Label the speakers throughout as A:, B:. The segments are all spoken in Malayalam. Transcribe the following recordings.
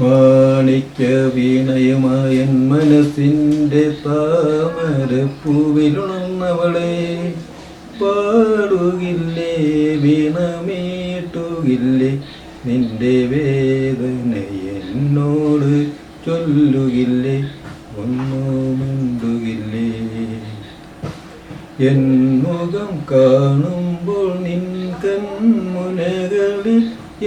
A: മാണിക്യ വീണയുമായ മനസ്സിന്റെ താമരപ്പൂവിലുണർന്നവളെ. പാടുകില്ലേ വീണമീട്ടുകില്ലേ നിന്റെ വേദന എന്നോട് ചൊല്ലുകില്ലേ ഒന്നുമുണ്ടുകില്ലേ. എൻ മുഖം കാണുമ്പോൾ നിൻ കൺമുനകളിൽ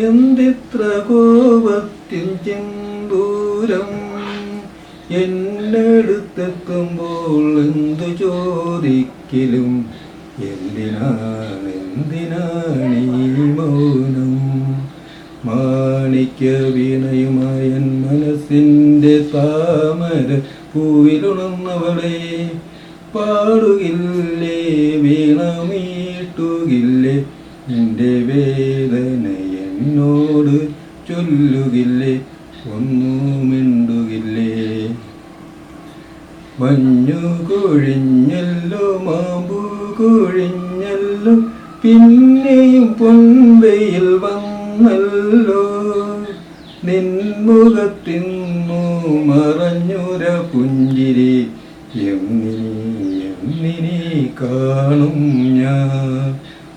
A: എന്തിത്ര കോപത്തിൻ ചെന്തൂരം എന്നടുത്തെത്തുമ്പോൾ എന്തു ചോദിക്കലും എന്തിനാണ് എന്തിനാണ് ഈ മൗനം? മാണിക്യ വീണയുമായ മനസ്സിന്റെ താമര പൂവിലുണർന്നവളെ പാടുകില്ലേ വീണമീട്ടുകില്ലേ നിന്റെ വേദന എന്നോട് ചൊല്ലുകില്ലേ? ഒന്നുമിണ്ടുകില്ലേ? മഞ്ഞു കൊഴിഞ്ഞല്ലോ മാമ്പു കൊഴിഞ്ഞല്ലോ പിന്നെയും പൊൻവെയിൽ വന്നല്ലോ. നിൻമുഖത്തിന്നു മറഞ്ഞുര പുഞ്ചിരി എന്നിനി എന്നിനി കാണും ഞാൻ.